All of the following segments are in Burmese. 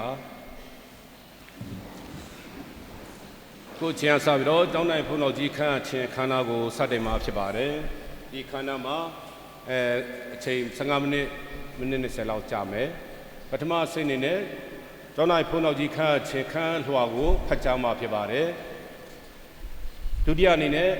ပါကိုချင်ဆာပြီးတော့ကျောင်းတိုင်းဖုန်းတော်ကြီးခန့်အချင်းခန္ဓာကိုစတင်မှာဖြစ်ပါတယ်ဒီခန္ဓာမှာအဲအချိန်15မိနစ်မိနစ်20လောက်ကြာမယ်ပထမအဆင့်အနေနဲ့ကျောင်းတိုင်းဖုန်းတော်ကြီးခန့်အချင်းခန့်လွှာကိုဖတ်ကြားမှာဖြစ်ပါတယ်ဒုတိယအနေနဲ့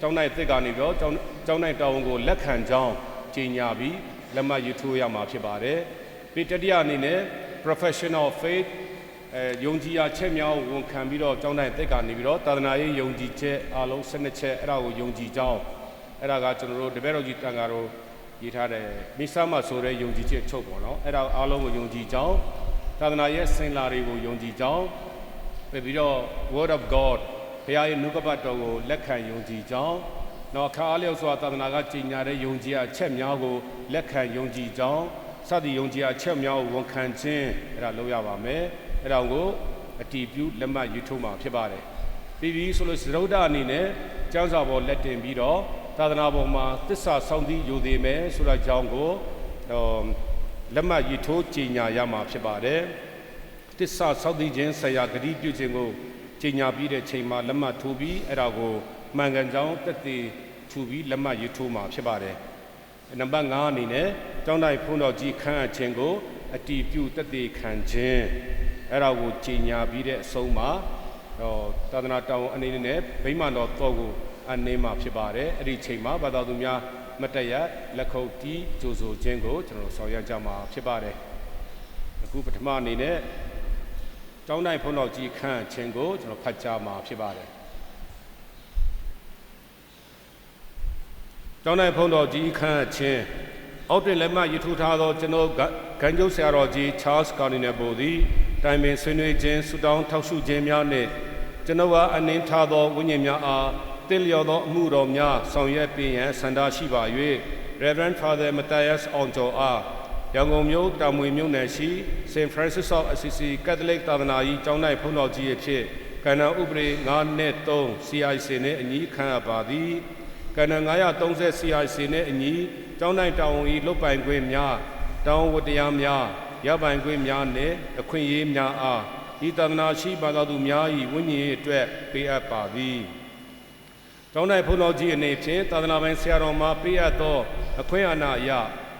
ကျောင်းတိုင်းသစ်ကနေပြီးတော့ကျောင်းကျောင်းတိုင်းတာဝန်ကိုလက်ခံကြောင်းကြီးညာပြီးလက်မှတ်ရေးထိုးရမှာဖြစ်ပါတယ်ပြီးတတိယအနေနဲ့ professional faith အဲယုံကြည်ရာချက်များကိုဝန်ခံပြီးတော့ကျောင်းတိုင်းသက်ကနေပြီးတော့သာသနာရေးယုံကြည်ချက်အားလုံး12ချက်အဲ့ဒါကိုယုံကြည်ကြောင်းအဲ့ဒါကကျွန်တော်တို့တပည့်တော်ကြီးတန်ဃာတော်ရေးထားတဲ့မိဆာမဆိုတဲ့ယုံကြည်ချက်ချုပ်ပေါ့နော်အဲ့ဒါအားလုံးကိုယုံကြည်ကြောင်းသာသနာရဲ့စင်လာတွေကိုယုံကြည်ကြောင်းပြီးတော့ word of god ဘုရားရဲ့နှုတ်ကပတ်တော်ကိုလက်ခံယုံကြည်ကြောင်းနောက်အခါအားလျောက်စွာသာသနာကကြီးညာတဲ့ယုံကြည်ရာချက်များကိုလက်ခံယုံကြည်ကြောင်း စသည်ယုံကြည်ရာချက်များကိုဝန်ခံခြင်းအဲ့ဒါလုပ်ရပါမယ်အဲ့ဒါကိုအတီးပြုလက်မှတ်ယူထုတ်မှာဖြစ်ပါတယ်ပြီးပြီဆိုလို့သရုဒ္ဓအနေနဲ့ကျမ်းစာပေါ်လက်တင်ပြီးတော့သာသနာပေါ်မှာသစ္စာဆောင်သည့်ယူသေးမယ်ဆိုတဲ့အကြောင်းကိုဟောလက်မှတ်ယူထိုးကြီးညာရမှာဖြစ်ပါတယ်သစ္စာဆောင်သည့်ခြင်းဆရာဂတိပြုခြင်းကိုကြီးညာပြီးတဲ့ချိန်မှာလက်မှတ်ထိုးပြီးအဲ့ဒါကိုမှန်ကန်ကြောင်းတက်တည်ထူပြီးလက်မှတ်ယူထိုးမှာဖြစ်ပါတယ် နံပါတ်5အနေနဲ့ကျောင်းတိုင်းဖုန်းတော်ကြီးခန့်အပ်ခြင်းကိုအတီးပြုတက်တည်ခံခြင်းအဲ့ဒါကိုကြီးညာပြီးတဲ့အဆုံးမှာဟောသာသနာတောင်းအနေနဲ့ဗိမာန်တော်တော့ကိုအနေမှာဖြစ်ပါတယ်အဲ့ဒီချိန်မှာဘာသာသူများမတည့်ရလက်ခုပ်တီးကြိုဆိုခြင်းကိုကျွန်တော်ဆောင်ရွက်ကြမှာဖြစ်ပါတယ်အခုပထမအနေနဲ့ကျောင်းတိုင်းဖုန်းတော်ကြီးခန့်ခြင်းကိုကျွန်တော်ဖတ်ကြားမှာဖြစ်ပါတယ် ကျောင်းတိုင်းဖုန်းတော်ကြီးခန့်ခြင်းအောက်တွင်လက်မှတ်ရထူထားသောကျွန်တော်ဂန်ကျုပ်ဆရာတော်ကြီး Charles Cardinal ဘိုသည်တိုင်ပင်ဆွေးနွေးခြင်းဆုတောင်းထောက်ရှုခြင်းများနှင့်ကျွန်တော်အားအနှင်းထားသောဝိညာဉ်များအားတင့်လျော်သောအမှုတော်များဆောင်ရွက်ပေးရန်ဆန္ဒရှိပါ၍ Reverend Father Matthias အောင်ကျော်အားရန်ကုန်မြို့တာမွေမြို့နယ်ရှိ St. Francis of Assisi Catholic သာသနာကြီးကျောင်း၌ဖုန်းတော်ကြီးအဖြစ်ကဏ္ဍဥပဒေ9နဲ့3 CIC နှင့်အညီခံအပ်ပါသည် ကဏ္ဍ930 CIC နှင့်အညီကျောင်း၌တာဝန်၏လုပ်ပိုင်ခွင့်များတောင်းဝတရားများရပိုင်ခွင့်များနှင့်အခွင့်အရေးများအားဤသာသနာရှိပါသောသူများ၏ဝိညာဉ်ရေးအတွက်ပေးအပ်ပါသည်။ကျောင်း၌ဘုန်းတော်ကြီးအနေဖြင့်သာသနာပိုင်ဆရာတော်မှပေးအပ်သော အခွင့်အာဏာအရ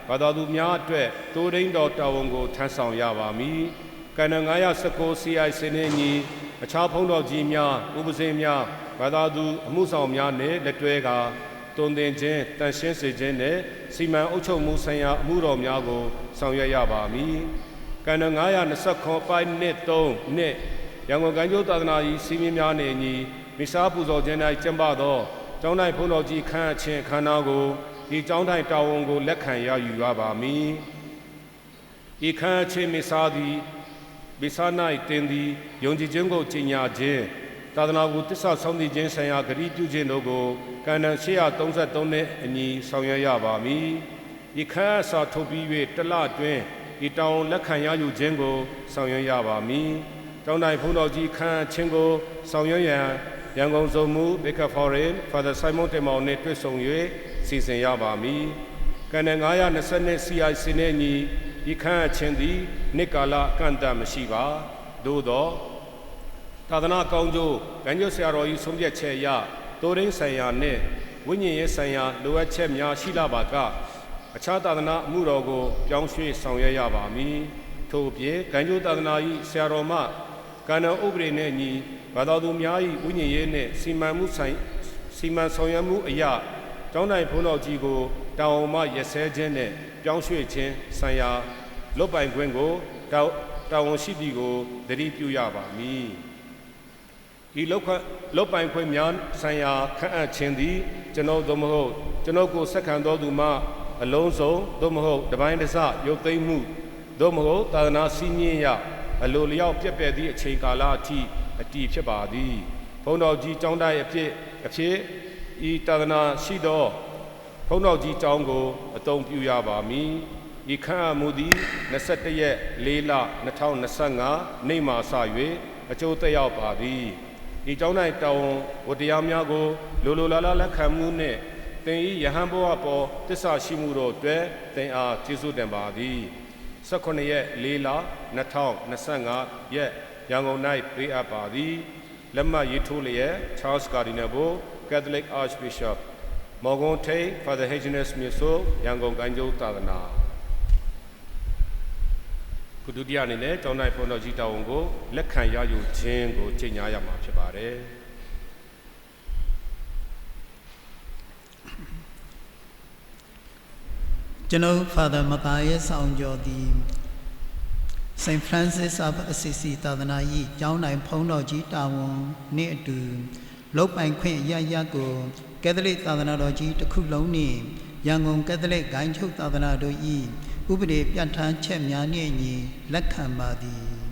ဘာသာသူများအတွက်တိုးရင်းတော်တာဝန်ကိုထမ်းဆောင်ရပါမည်။ကဏ္ဍ919 CI စနစ်ညီအခြားဘုန်းတော်ကြီးများဥပဇင်းများ ဘာသာသူအမှုဆောင်များနှင့်လက်တွဲကာတွင်တင်ခြင်းတန်ရှင်းစေခြင်းနဲ့စီမံအုပ်ချုပ်မှုဆိုင်ရာအမှုတော်များကိုဆောင်ရွက်ရပါမည်။ကဏ္ဍ929ပိုင်းနှစ်3နှစ်ရန်ကုန်ကံကျိုးသာသနာကြီးစီမင်းများနှင့်ညီမိစားပူဇော်ခြင်း၌ကျင်းပသောကျောင်းတိုင်းဘုန်းတော်ကြီးခန့်အချင်းခန္ဓာကိုဒီကျောင်းတိုင်းတာဝန်ကိုလက်ခံရယူရပါမည်။ဤခန့်အချင်းမိစားသည်မိစား၌တင်သည်ယုံကြည်ခြင်းကိုကြီးညာခြင်း သာသနာကိုတစ္ဆာဆောင်တည်ခြင်းဆိုင်ရာဂရုပြုခြင်းတို့ကိုကဏ္ဍ833နဲ့အညီဆောင်ရွက်ရပါမည်။ဤခန့်အစာထုတ်ပြီး၍တလအတွင်းဤတောင်လက်ခံရယူခြင်းကိုဆောင်ရွက်ရပါမည်။တောင်းတိုင်းဘုန်းတော်ကြီးခန့်ခြင်းကိုဆောင်ရွက်ရန်ရန်ကုန်စုံမှုဘေကဖော်ရင် Father Simon တင်မောင်နှင့်တွေ့ဆုံ၍စီစဉ်ရပါမည်။ကဏ္ဍ920 CIC နှင့်ညီဤခန့်ခြင်းသည်နှစ်ကာလအကန့်အသတ်မရှိပါ။သို့သော သာသနာကောင်းကျိုးဂန်ကျိုးဆရာတော်ကြီးဆုံးဖြတ်ချက်အရတိုးရင်းဆိုင်ရာနှင့်ဝိညာဉ်ရေးဆိုင်ရာလိုအပ်ချက်များရှိလာပါကအခြားသာသနာအမှုတော်ကိုပြောင်းရွှေ့ဆောင်ရွက်ရပါမည်ထို့ပြင်ဂန်ကျိုးသာသနာ၏ဆရာတော်မှကဏ္ဍဥပဒေနှင့်ညီဘာသာသူများ၏ဝိညာဉ်ရေးနှင့်စီမံမှုဆိုင်စီမံဆောင်ရွက်မှုအရာကျောင်းတိုင်းဘုန်းတော်ကြီးကိုတောင်အောင်မှရစဲခြင်းနှင့်ပြောင်းရွှေ့ခြင်းဆိုင်ရာလွတ်ပိုင်ခွင့်ကိုတာဝန်ရှိသည်ကိုသတိပြုရပါမည် ဤလောက်ခလောက်ပိုင်ခွင့်များဆိုင်ရာခန့်အပ်ခြင်းသည်ကျွန်ုပ်သို့မဟုတ်ကျွန်ုပ်ကိုဆက်ခံတော်သူမှအလုံးစုံသို့မဟုတ်တပိုင်းတစရုပ်သိမ်းမှုသို့မဟုတ်သာသနာစည်းညင်းရအလိုလျောက်ပြက်ပြက်သည့်အချိန်ကာလအထိအတီးဖြစ်ပါသည်ဘုန်းတော်ကြီးကျောင်းတိုင်းအဖြစ်အဖြစ်ဤသာသနာရှိသောဘုန်းတော်ကြီးကျောင်းကိုအသုံးပြုရပါမည်ဤခန့်အမှုသည်21ရက်4လ2025နေ့မှစ၍အကျိုးသက်ရောက်ပါသည် ဒီကျောင်း၌တောင်းဝတရားများကိုလိုလိုလားလားလက်ခံမှုနှင့်သင်ဤယဟန်ဘဝပေါ်တစ္ဆာရှိမှုတို့အတွက်သင်အားကျေးဇူးတင်ပါသည်18ရက်4လ2025ရက်ရန်ကုန်၌ပေးအပ်ပါသည်လက်မှတ်ရေးထိုးလျက် Charles Cardinal Bo Catholic Archbishop မော်ဂွန်ထိန် Father Hyginus မြတ်ဆိုရန်ကုန်ကိုင်းကျိုးသာသနာ ကုဒုတိယအနေနဲ့ကျောင်းတိုင်းဘုန်းတော်ကြီးတာဝန်ကိုလက်ခံရယူခြင်းကိုကြေညာရမှာဖြစ်ပါတယ်ကျွန်ုပ် Father မသားရဲ့ဆောင်ကျော်သည် St. Francis of Assisi သာသနာ၏ကျောင်းတိုင်းဖုံးတော်ကြီးတာဝန်နှင့်အတူလုတ်ပိုင်ခွင့်ရရကိုကက်သလစ်သာသနာတော်ကြီးတစ်ခုလုံးနှင့်ရန်ကုန်ကက်သလစ်ဂိုင်းချုပ်သာသနာတို့၏ ဥပဒေပြဋ္ဌာန်းချက်များနှင့်အညီလက်ခံပါသည်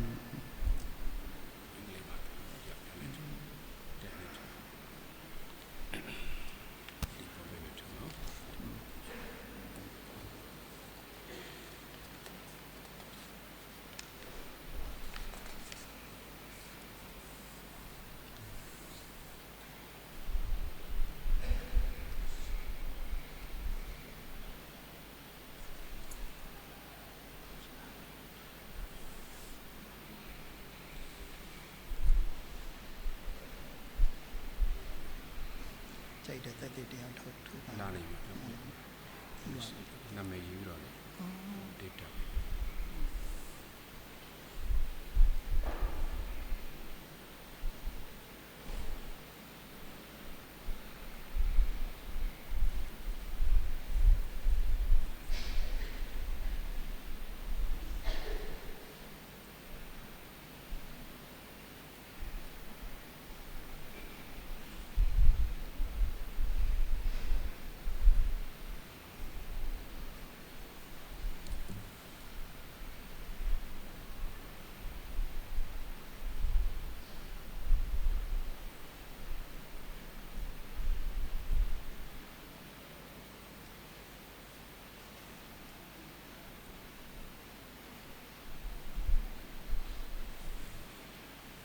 ကြို က်တဲ့သက်သေတရားထုတ်ထုတ်ပါလာနေပြီနာမည်ယူတော့လေဒေတာ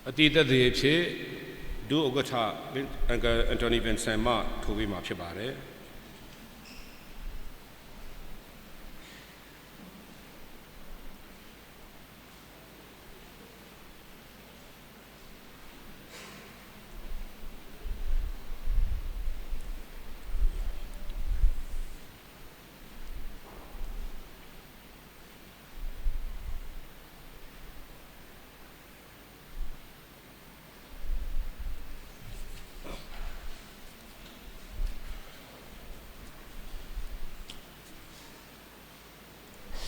အတီးသက်သေအဖြစ်ဒုဥက္ကဋ္ဌအန်ကအန်တိုနီဗင်ဆန်မှထိုးပေးမှာဖြစ်ပါတယ်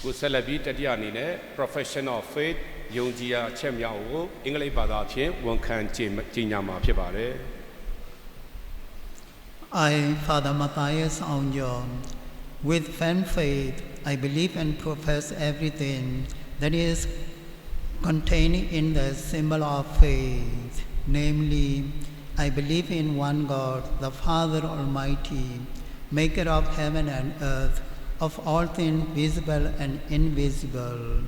ကိုဆက်လက်ပြီးတတိယအနေနဲ့ professional of faith ယုံကြည်ရာအချက်များကိုအင်္ဂလိပ်ဘာသာဖြင့်ဝန်ခံကြေညာမှာဖြစ်ပါတယ် I, Father Matthias Aunjo, with firm faith, I believe and profess everything that is contained in the symbol of faith. Namely, I believe in one God, the Father Almighty, maker of heaven and earth, of all things visible and invisible.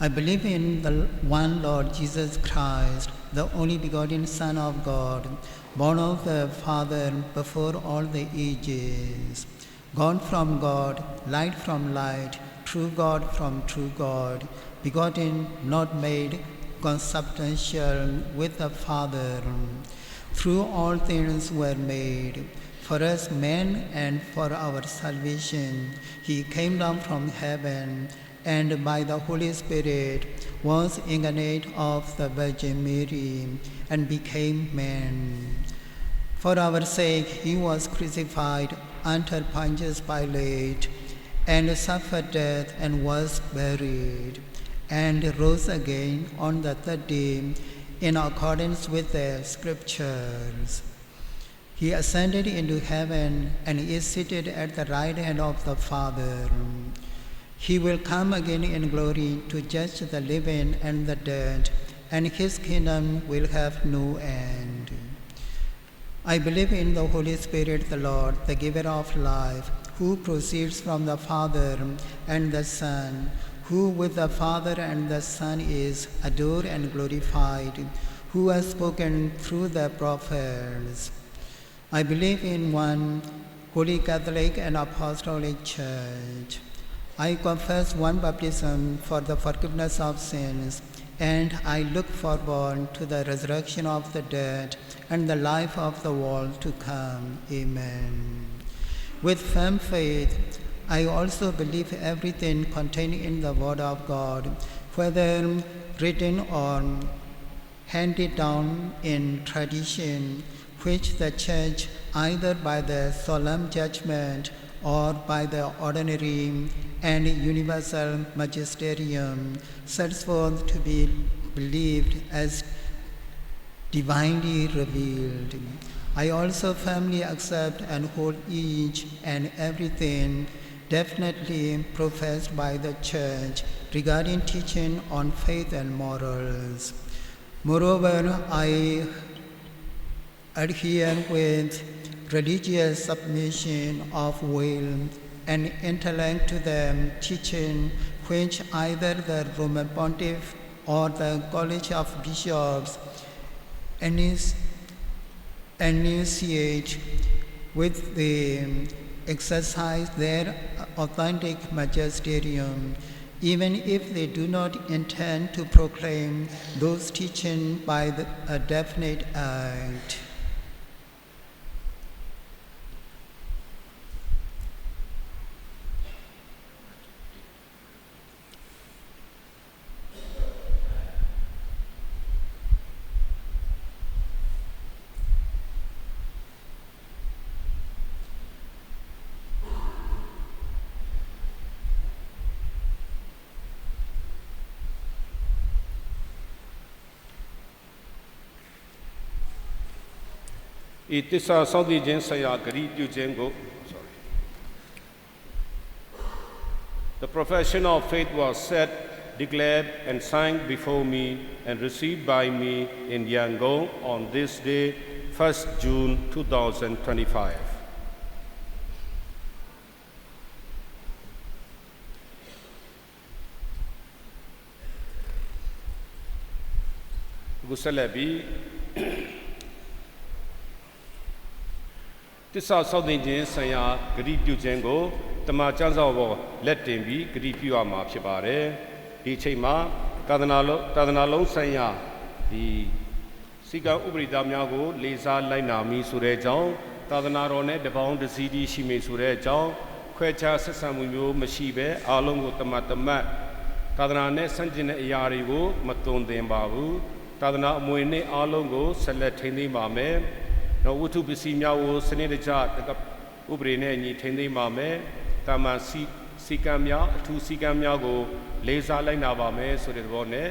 I believe in the one Lord Jesus Christ, the only begotten Son of God, born of the Father before all the ages, God from God, light from light, true God from true God, begotten, not made, consubstantial with the Father. Through all things were made. For us men and for our salvation, he came down from heaven and by the Holy Spirit was incarnate of the Virgin Mary and became man. For our sake he was crucified under Pontius Pilate and suffered death and was buried and rose again on the third day in accordance with the scriptures. He ascended into heaven and is seated at the right hand of the Father. He will come again in glory to judge the living and the dead, and his kingdom will have no end. I believe in the Holy Spirit, the Lord, the giver of life, who proceeds from the Father and the Son, who with the Father and the Son is adored and glorified, who has spoken through the prophets. I believe in one holy Catholic and Apostolic Church. I confess one baptism for the forgiveness of sins, and I look forward to the resurrection of the dead and the life of the world to come. Amen. With firm faith, I also believe everything contained in the Word of God, whether written or handed down in tradition, which the Church, either by the solemn judgment or by the ordinary and universal magisterium, sets forth to be believed as divinely revealed. I also firmly accept and hold each and everything definitely professed by the Church regarding teaching on faith and morals. Moreover, I adhere with religious submission of will and intellect to the teaching which either the Roman Pontiff or the College of Bishops enunciate with the exercise their authentic magisterium, even if they do not intend to proclaim those teaching by the, a definite act. ဤတစ္ဆာစောင့်တည်ခြင်းဆရာဂရီပြုခြင်းကို sorry The profession of faith was said declared and signed before me and received by me in Yangon on this day 1st June 2025 အ တစ္ဆာဆောက်တင်ခြင်းဆံရဂရိပြုခြင်းကိုတမန်ကျမ်းစာပေါ်လက်တင်ပြီးဂရိပြုရမှာဖြစ်ပါတယ်ဒီအချိန်မှာသာသနာလုံးသာသနာလုံးဆံရဒီစီကံဥပရိသများကို လေးစားလိုက်နာမိဆိုတဲ့အကြောင်းသာသနာတော်နဲ့တပေါင်းတစည်းတည်းရှိမိဆိုတဲ့အကြောင်းခွဲခြားဆက်ဆံမှုမျိုးမရှိဘဲအားလုံးကိုတမတ်တမတ်သာသနာနဲ့ဆန့်ကျင်တဲ့အရာတွေကို မသွန်သင်ပါဘူးသာသနာအမွေနဲ့အားလုံးကိုဆက်လက်ထိန်းသိမ်းပါမယ် တော့ဝတ္ထုပစ္စည်းများကိုစနစ်တကျတကဥပဒေနဲ့အညီထိန်းသိမ်းပါမယ်။တာမန်စီစီကံများအထူးစီကံများကို လေးစားလိုက်နာပါမယ်ဆိုတဲ့သဘောနဲ့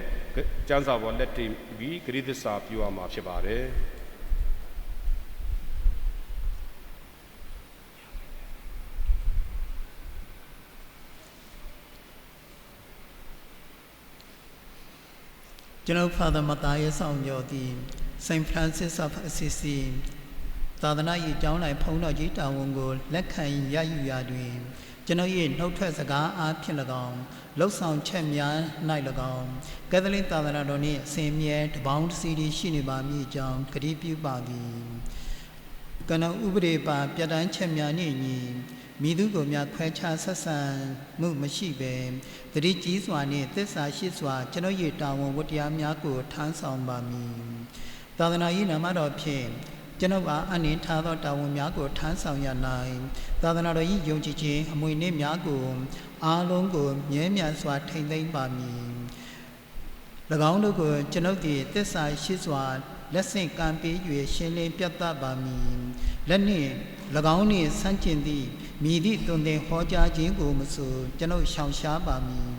ကျမ်းစာပေါ်လက်တင်ပြီးဂရိသစ္စာပြုရမှာဖြစ်ပါတယ်။ကျွန်ုပ်ဖာသာမသားရဲ့ဆောင်ကျော်သည် Saint Francis of Assisi သာသနာ့ရေးကျောင်း၌ဖုံးတော်ကြီးတာဝန်ကိုလက်ခံရယူရာတွင် ကျွန်ုပ်၏နှုတ်ထွက်စကားအားဖြင့်၎င်းလှုပ်ဆောင်ချက်များ၌၎င်းကက်သလစ်သာသနာတော်နှင့်အစဉ်မြဲတပေါင်းတစည်းတည်းရှိနေပါမည်အကြောင်းကတိပြုပါသည်ကနဥပဒေပါပြဋ္ဌာန်းချက်များနှင့်ညီမိသူကိုများခွဲခြားဆက်ဆံမှုမရှိဘဲတတိကြီးစွာနှင့်သစ္စာရှိစွာ ကျွန်ုပ်၏တာဝန်ဝတ္တရားများကိုထမ်းဆောင်ပါမည်သာသနာ၏နာမတော်ဖြင့် ကျွန်ုပ်အားအနှင်ထားသောတာဝန်များကိုထမ်းဆောင်ရနိုင်သာသနာတော်၏ယုံကြည်ခြင်းအမွေနှင့်များကိုအားလုံးကိုမြဲမြံစွာထိန်းသိမ်းပါမည်၎င်းတို့ကိုကျွန်ုပ်သည်သစ္စာရှိစွာလက်ဆင့်ကမ်းပေး၍ရှင်းလင်းပြသပါမည်လက်နှင့်၎င်းနှင့်ဆန့်ကျင်သည့်မြည်သည့်တွင်တင်ဟောကြားခြင်းကိုမဆိုကျွန်ုပ်ရှောင်ရှားပါမည်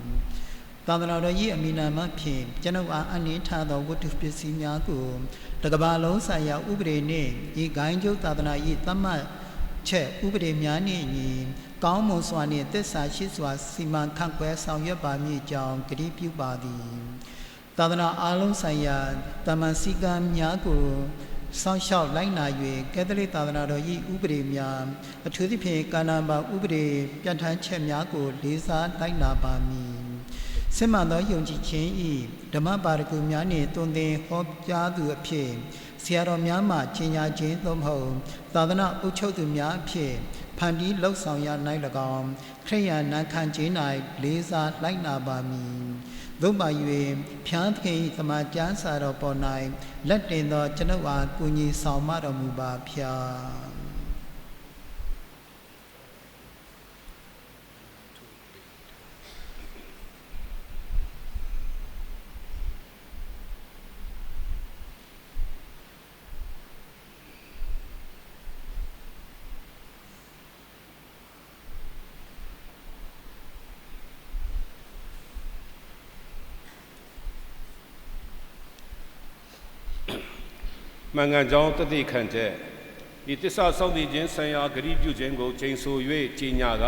သာသနာတော်၏အမိနာမဖြင့်ကျွန်ုပ်အားအနှင်းထားသောဝတ္ထုပစ္စည်းများကိုတကဘာလုံးဆိုင်ရာဥပဒေနှင့်ဤဂိုင်းကျုပ်သာသနာ၏သတ်မှတ်ချက်ဥပဒေများနှင့်ညီကောင်းမွန်စွာနှင့်သစ္စာရှိစွာစီမံခန့်ခွဲဆောင်ရွက်ပါမည်အကြောင်းကတိပြုပါသည်သာသနာအားလုံးဆိုင်ရာတမန်စည်းကမ်းများကိုစောင့်ရှောက်လိုက်နာ၍ကက်သလစ်သာသနာတော်၏ဥပဒေများအထူးသဖြင့်ကာနာပါဥပဒေပြဋ္ဌာန်းချက်များကိုလေးစားလိုက်နာပါမည် စစ်မှန်သောယုံကြည်ခြင်း၏ဓမ္မပါရဂူများနှင့်တွင်သင်ဟောကြားသူအဖြစ်ဆရာတော်များမှကျင်ညာခြင်းသို့မဟုတ်သာသနာအုပ်ချုပ်သူများအဖြစ်ဖန်တီးလှုပ်ဆောင်ရ၌၎င်းခရိယာနာခံခြင်း၌လေးစားလိုက်နာပါမည်သို့ပါ၍ဖျားသခင်၏သမာကျမ်းစာတော်ပေါ်၌လက်တင်သောကျွန်ုပ်အားကူညီဆောင်မတော်မူပါဖျား မှန်ကန်ကြောင်းတသိခံချက်ဤတစ္ဆာစောင့်တည်ခြင်းဆံရာဂရိပြုခြင်းကိုချိန်ဆ၍ကြီးညာက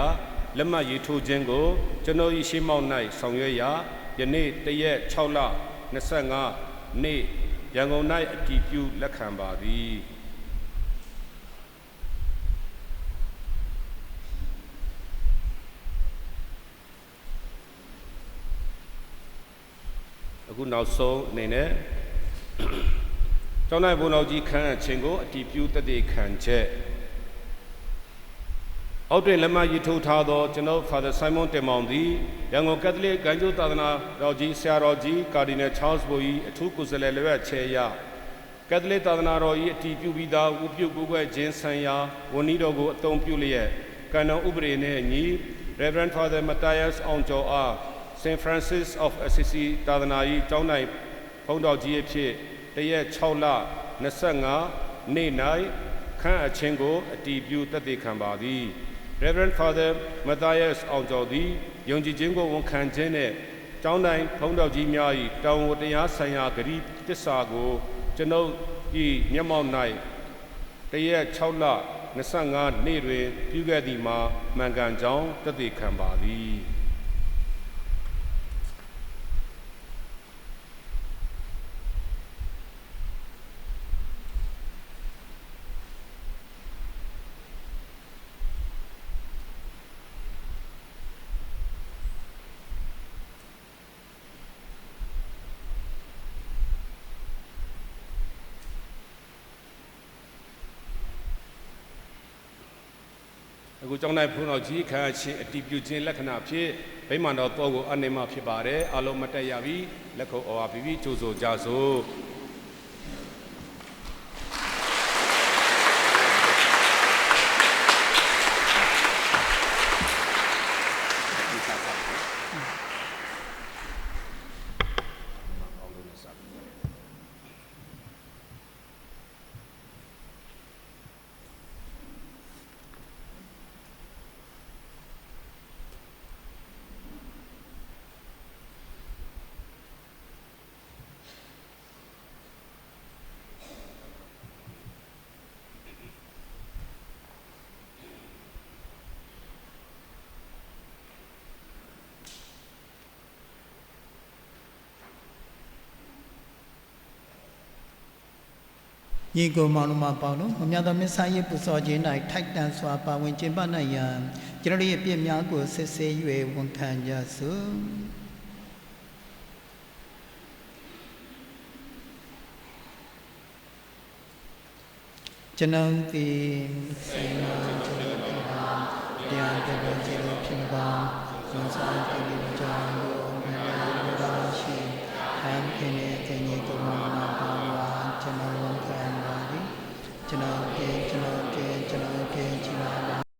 လက်မှတ်ရေးထိုးခြင်းကိုကျွန်တော်၏ရှေးမောက်၌ဆောင်ရွက်ရာယနေ့တရက်6လ25နေ့ရန်ကုန်၌အတည်ပြုလက်ခံပါသည်အခုနောက်ဆုံးအနေနဲ့ ကျောင်းနိုင်ဘုံတော်ကြီးခန့်အပ်ခြင်းကိုအတည်ပြုတည်တည်ခံချက်အောက်တွင်လက်မှတ်ရေးထိုးထားသောကျွန်တော် Father Simon တင်မောင်သည်ရန်ကုန်ကက်သလစ်ဂိုင်းကျိုးသာသနာတော်ကြီးဆရာတော်ကြီးကာဒီနယ်ချားလ်စ်ဘို၏အထူးကိုယ်စားလှယ်လက်ဝဲချေရကက်သလစ်သာသနာတော်၏အတည်ပြုပြီးသားဥပြုကိုယ်ွယ်ခြင်းဆံရာဝန်ကြီးတော်ကိုအသုံးပြုလျက်ကံတော်ဥပဒေနှင့်အညီ Reverend Father Matthias အောင်ကျော်အား St. Francis of Assisi သာသနာ၏ကျောင်းနိုင်ဘုန်းတော်ကြီးအဖြစ် တရက်6လ25နေ့၌ခန့်အပ်ခြင်းကိုအတည်ပြုတည်တည်ခံပါသည် Reverend Father Matthias အောင်ကျော်သည်ယုံကြည်ခြင်းကိုဝန်ခံခြင်းနှင့်ကျောင်းတိုင်းဘုန်းတော်ကြီးများ၏တောင်းဝတရားဆိုင်ရာဂရုတစ္ဆာကိုကျွန်ုပ်၏မျက်မှောက်၌တရက်6လ25နေ့တွင် ပြုခဲ့သည်မှာမှန်ကန်ကြောင်းတည်တည်ခံပါသည် အခုကျောင်းတိုင်းဘုန်းတော်ကြီးခန့်အပ်ခြင်းအတည်ပြုခြင်းလက္ခဏာဖြင့်ဗိမာန်တော်တော်ကိုအနေမဖြစ်ပါတယ်အလုံးမတက်ရပြီလက်ခုပ်အော်ပြီးပြီးကြိုးဆိုကြစို့ ညီကိုမောင်နှမပေါင်းတို့မမြတ်သောမစ္ဆာရေးပူဇော်ခြင်း၌ထိုက်တန်စွာပါဝင်ကျင့်ပနိုင်ရန်ကျွန်တော်တို့ရဲ့ပြည့်များကိုစစ်ဆေး၍ဝန်ခံကြစို့ကျွန်ုပ်သည်စေနာကျွန်ုပ်ကတရားတော်ကိုကြည်လို့ဖြစ်ပါသင်္ဆာတိကြောင့်ကိုမြတ်တော်ရှိဟန်ခင်ရဲ့တင်ကြီးကိုမောင်နှမပေါင်းပါကျွန်တော်ဝန်ခံပါသည် ကျွန်တော်ကကျွန်တော်ကကျွန်တော်ကကျွန်တော်